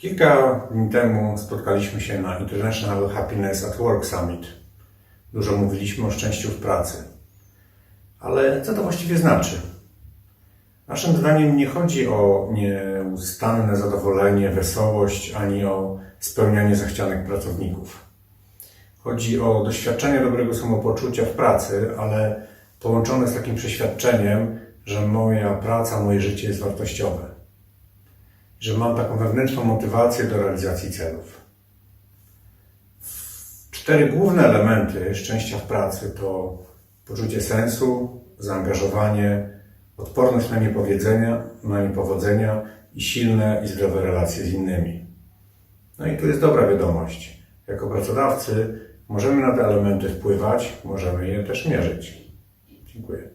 Kilka dni temu spotkaliśmy się na International Happiness at Work Summit. Dużo mówiliśmy o szczęściu w pracy. Ale co to właściwie znaczy? Naszym zdaniem nie chodzi o nieustanne zadowolenie, wesołość, ani o spełnianie zachcianek pracowników. Chodzi o doświadczenie dobrego samopoczucia w pracy, ale połączone z takim przeświadczeniem, że moja praca, moje życie jest wartościowe. Że mam taką wewnętrzną motywację do realizacji celów. Cztery główne elementy szczęścia w pracy to poczucie sensu, zaangażowanie, odporność na niepowiedzenia, na niepowodzenia i silne i zdrowe relacje z innymi. No i tu jest dobra wiadomość. Jako pracodawcy możemy na te elementy wpływać, możemy je też mierzyć. Dziękuję.